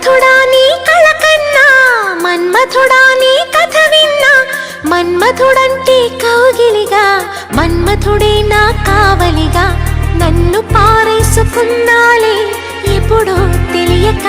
మన్మథుడా నీ కళ కన్నా మన్మథుడా నీ కథ విన్నా మన్మథుడంటే కౌగిలిగా మన్మథుడే నా కావలిగా. నన్ను పారేసుకున్నాలే ఎప్పుడో తెలియక.